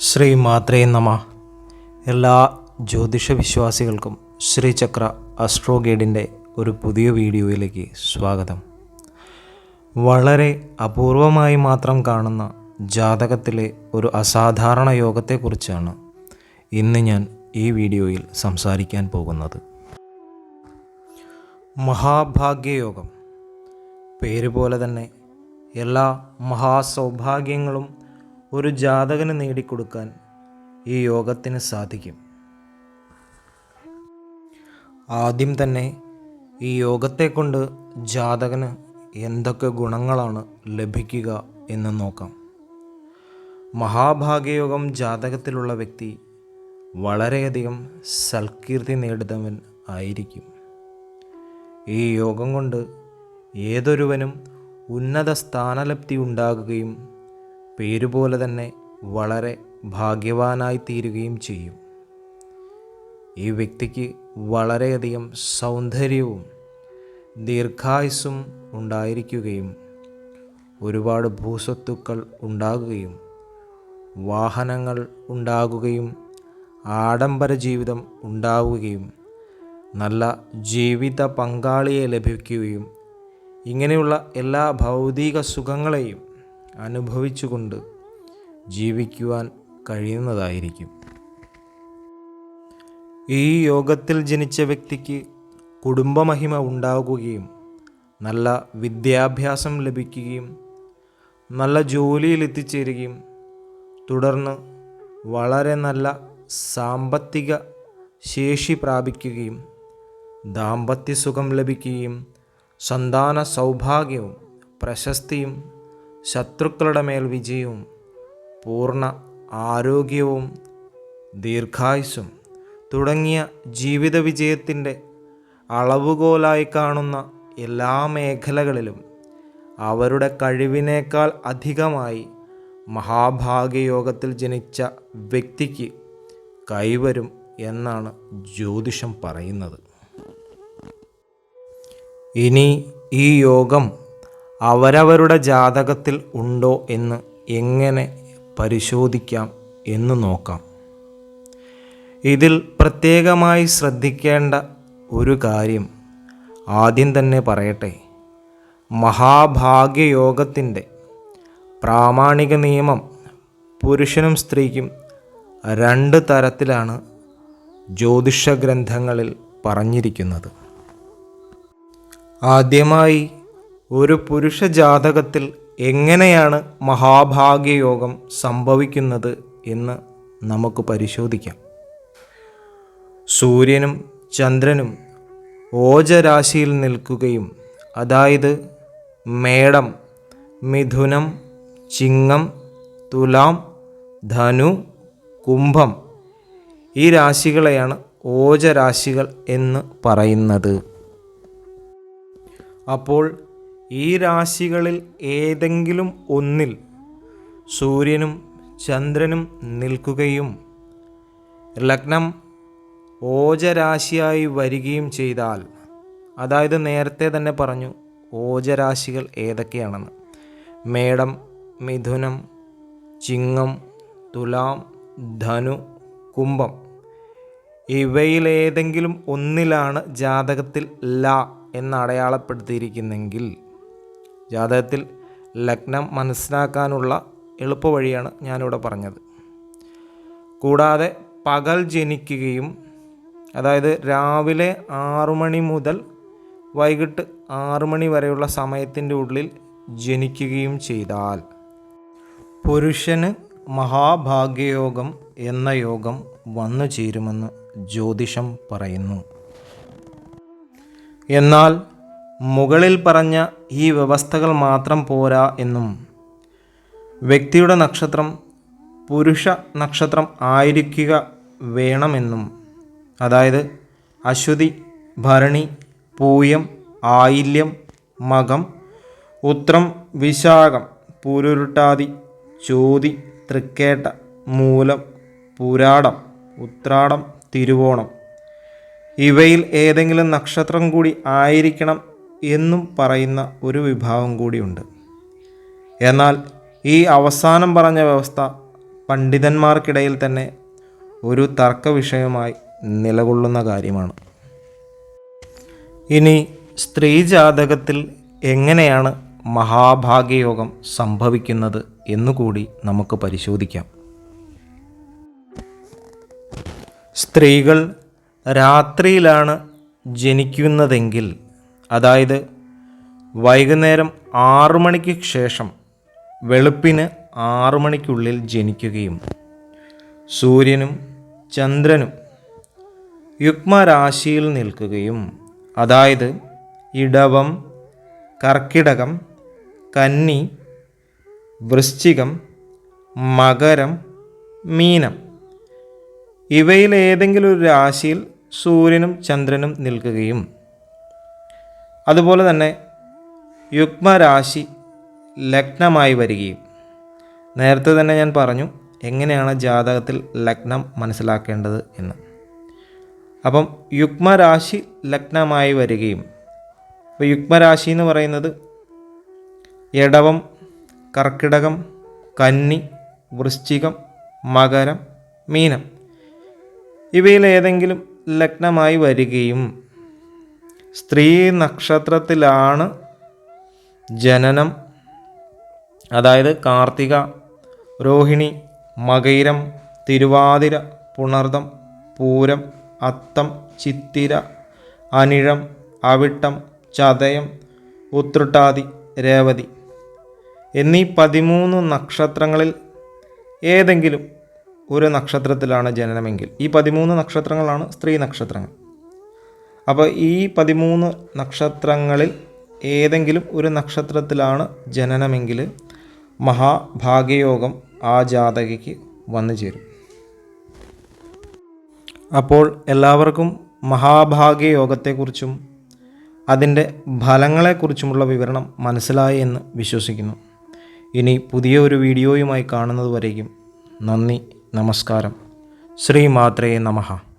ശ്രീ മാത്രേ നമ. എല്ലാ ജ്യോതിഷ വിശ്വാസികൾക്കും ശ്രീചക്ര അസ്ട്രോ ഗൈഡിന്റെ ഒരു പുതിയ വീഡിയോയിലേക്ക് സ്വാഗതം. വളരെ അപൂർവമായി മാത്രം കാണുന്ന ജാതകത്തിലെ ഒരു അസാധാരണ യോഗത്തെക്കുറിച്ചാണ് ഇന്ന് ഞാൻ ഈ വീഡിയോയിൽ സംസാരിക്കാൻ പോകുന്നത്. മഹാഭാഗ്യയോഗം. പേര് പോലെ തന്നെ എല്ലാ മഹാസൗഭാഗ്യങ്ങളും ഒരു ജാതകന് നേടിക്കൊടുക്കാൻ ഈ യോഗത്തിന് സാധിക്കും. ആദ്യം തന്നെ ഈ യോഗത്തെ കൊണ്ട് ജാതകന് എന്തൊക്കെ ഗുണങ്ങളാണ് ലഭിക്കുക എന്ന് നോക്കാം. മഹാഭാഗ്യയോഗം ജാതകത്തിലുള്ള വ്യക്തി വളരെയധികം സൽകീർത്തി നേടുന്നവൻ ആയിരിക്കും. ഈ യോഗം കൊണ്ട് ഏതൊരുവനും ഉന്നത സ്ഥാനലബ്ധി ഉണ്ടാകുകയും പേരുപോലെ തന്നെ വളരെ ഭാഗ്യവാനായി തീരുകയും ചെയ്യും. ഈ വ്യക്തിക്ക് വളരെയധികം സൗന്ദര്യവും ദീർഘായുസ്സും ഉണ്ടായിരിക്കുകയും ഒരുപാട് ഭൂസ്വത്തുക്കൾ ഉണ്ടാകുകയും വാഹനങ്ങൾ ഉണ്ടാകുകയും ആഡംബര ജീവിതം ഉണ്ടാവുകയും നല്ല ജീവിത പങ്കാളിയെ ലഭിക്കുകയും ഇങ്ങനെയുള്ള എല്ലാ ഭൗതിക സുഖങ്ങളെയും അനുഭവിച്ചുകൊണ്ട് ജീവിക്കുവാൻ കഴിയുന്നതായിരിക്കും. ഈ യോഗത്തിൽ ജനിച്ച വ്യക്തിക്ക് കുടുംബമഹിമ ഉണ്ടാകുകയും നല്ല വിദ്യാഭ്യാസം ലഭിക്കുകയും നല്ല ജോലിയിൽ എത്തിച്ചേരുകയും തുടർന്ന് വളരെ നല്ല സാമ്പത്തിക ശേഷി പ്രാപിക്കുകയും ദാമ്പത്യ സുഖം ലഭിക്കുകയും സന്താന സൗഭാഗ്യവും പ്രശസ്തിയും ശത്രുക്കളുടെ മേൽ വിജയവും പൂർണ ആരോഗ്യവും ദീർഘായുസും തുടങ്ങിയ ജീവിത വിജയത്തിന്റെ അളവുകോലായി കാണുന്ന എല്ലാ മേഖലകളിലും അവരുടെ കഴിവിനേക്കാൾ അധികമായി മഹാഭാഗ്യയോഗത്തിൽ ജനിച്ച വ്യക്തിക്ക് കൈവരും എന്നാണ് ജ്യോതിഷം പറയുന്നത്. ഇനി ഈ യോഗം അവരവരുടെ ജാതകത്തിൽ ഉണ്ടോ എന്ന് എങ്ങനെ പരിശോധിക്കാം എന്ന് നോക്കാം. ഇതിൽ പ്രത്യേകമായി ശ്രദ്ധിക്കേണ്ട ഒരു കാര്യം ആദ്യം തന്നെ പറയട്ടെ. മഹാഭാഗ്യയോഗത്തിന്റെ പ്രാമാണിക നിയമം പുരുഷനും സ്ത്രീക്കും രണ്ട് തരത്തിലാണ് ജ്യോതിഷ ഗ്രന്ഥങ്ങളിൽ പറഞ്ഞിരിക്കുന്നത്. ആദ്യമായി ഒരു പുരുഷ ജാതകത്തിൽ എങ്ങനെയാണ് മഹാഭാഗ്യയോഗം സംഭവിക്കുന്നത് എന്ന് നമുക്ക് പരിശോധിക്കാം. സൂര്യനും ചന്ദ്രനും ഓജരാശിയിൽ നിൽക്കുകയും അതായത് മേടം മിഥുനം ചിങ്ങം തുലാം ധനു കുംഭം ഈ രാശികളെയാണ് ഓജരാശികൾ എന്ന് പറയുന്നത്. അപ്പോൾ ഈ രാശികളിൽ ഏതെങ്കിലും ഒന്നിൽ സൂര്യനും ചന്ദ്രനും നിൽക്കുകയും ലഗ്നം ഓജരാശിയായി വരികയും ചെയ്താൽ അതായത് നേരത്തെ തന്നെ പറഞ്ഞു ഓജരാശികൾ ഏതൊക്കെയാണെന്ന്. മേടം മിഥുനം ചിങ്ങം തുലാം ധനു കുംഭം. ഇവയിലേതെങ്കിലും ഒന്നിലാണ് ജാതകത്തിൽ ല എന്ന് അടയാളപ്പെടുത്തിയിരിക്കുന്നെങ്കിൽ ജാതകത്തിൽ ലഗ്നം മനസ്സിലാക്കാനുള്ള എളുപ്പവഴിയാണ് ഞാനിവിടെ പറഞ്ഞത്. കൂടാതെ പകൽ ജനിക്കുകയും അതായത് രാവിലെ ആറു മണി മുതൽ വൈകിട്ട് ആറു മണി വരെയുള്ള സമയത്തിന്റെ ഉള്ളിൽ ജനിക്കുകയും ചെയ്താൽ പുരുഷന് മഹാഭാഗ്യയോഗം എന്ന യോഗം വന്നു ചേരുമെന്ന് ജ്യോതിഷം പറയുന്നു. എന്നാൽ മുകളിൽ പറഞ്ഞ ഈ വ്യവസ്ഥകൾ മാത്രം പോരാ എന്നും. വ്യക്തിയുടെ നക്ഷത്രം പുരുഷ നക്ഷത്രം ആയിരിക്കുക വേണമെന്നും അതായത് അശ്വതി ഭരണി പൂയം ആയില്യം മകം ഉത്രം വിശാഖം പൂരുരുട്ടാതി ചോതി തൃക്കേട്ട മൂലം പുരാടം ഉത്രാടം തിരുവോണം. ഇവയിൽ ഏതെങ്കിലും നക്ഷത്രം കൂടി ആയിരിക്കണം എന്നും പറയുന്ന ഒരു വിഭാഗം കൂടിയുണ്ട്. എന്നാൽ ഈ അവസാനം പറഞ്ഞ വ്യവസ്ഥ പണ്ഡിതന്മാർക്കിടയിൽ തന്നെ ഒരു തർക്ക വിഷയമായി നിലകൊള്ളുന്ന കാര്യമാണ്. ഇനി സ്ത്രീ ജാതകത്തിൽ എങ്ങനെയാണ് മഹാഭാഗ്യയോഗം സംഭവിക്കുന്നത് എന്നുകൂടി നമുക്ക് പരിശോധിക്കാം. സ്ത്രീകൾ രാത്രിയിലാണ് ജനിക്കുന്നതെങ്കിൽ അതായത് വൈകുന്നേരം ആറു മണിക്ക് ശേഷം വെളുപ്പിന് ആറു മണിക്കുള്ളിൽ ജനിക്കുകയും സൂര്യനും ചന്ദ്രനും യുഗ്മരാശിയിൽ നിൽക്കുകയും അതായത് ഇടവം കർക്കിടകം കന്നി വൃശ്ചികം മകരം മീനം ഇവയിൽ ഏതെങ്കിലും ഒരു രാശിയിൽ സൂര്യനും ചന്ദ്രനും നിൽക്കുകയും അതുപോലെ തന്നെ യുഗ്മരാശി ലഗ്നമായി വരികയും. നേരത്തെ തന്നെ ഞാൻ പറഞ്ഞു എങ്ങനെയാണ് ജാതകത്തിൽ ലഗ്നം മനസ്സിലാക്കേണ്ടത് എന്ന്. അപ്പം യുഗ്മരാശി ലഗ്നമായി വരികയും. അപ്പോൾ യുഗ്മരാശി എന്ന് പറയുന്നത് ഇടവം കർക്കിടകം കന്നി വൃശ്ചികം മകരം മീനം. ഇവയിൽ ഏതെങ്കിലും ലഗ്നമായി വരികയും സ്ത്രീ നക്ഷത്രത്തിലാണ് ജനനം. അതായത് കാർത്തിക രോഹിണി മകൈരം തിരുവാതിര പുണർദം പൂരം അത്തം ചിത്തിര അനിഴം അവിട്ടം ചതയം ഉത്രട്ടാതി രേവതി എന്നീ പതിമൂന്ന് നക്ഷത്രങ്ങളിൽ ഏതെങ്കിലും ഒരു നക്ഷത്രത്തിലാണ് ജനനമെങ്കിൽ ഈ പതിമൂന്ന് നക്ഷത്രങ്ങളാണ് സ്ത്രീ നക്ഷത്രങ്ങൾ. അപ്പോൾ ഈ പതിമൂന്ന് നക്ഷത്രങ്ങളിൽ ഏതെങ്കിലും ഒരു നക്ഷത്രത്തിലാണ് ജനനമെങ്കിൽ മഹാഭാഗ്യയോഗം ആ ജാതകയ്ക്ക് വന്നു ചേരും. അപ്പോൾ എല്ലാവർക്കും മഹാഭാഗ്യയോഗത്തെക്കുറിച്ചും അതിന്റെ ഫലങ്ങളെക്കുറിച്ചുമുള്ള വിവരണം മനസ്സിലായി എന്ന് വിശ്വസിക്കുന്നു. ഇനി പുതിയ ഒരു വീഡിയോയുമായി കാണുന്നത് വരേക്കും നന്ദി നമസ്കാരം. ശ്രീ മാത്രേ നമഃ.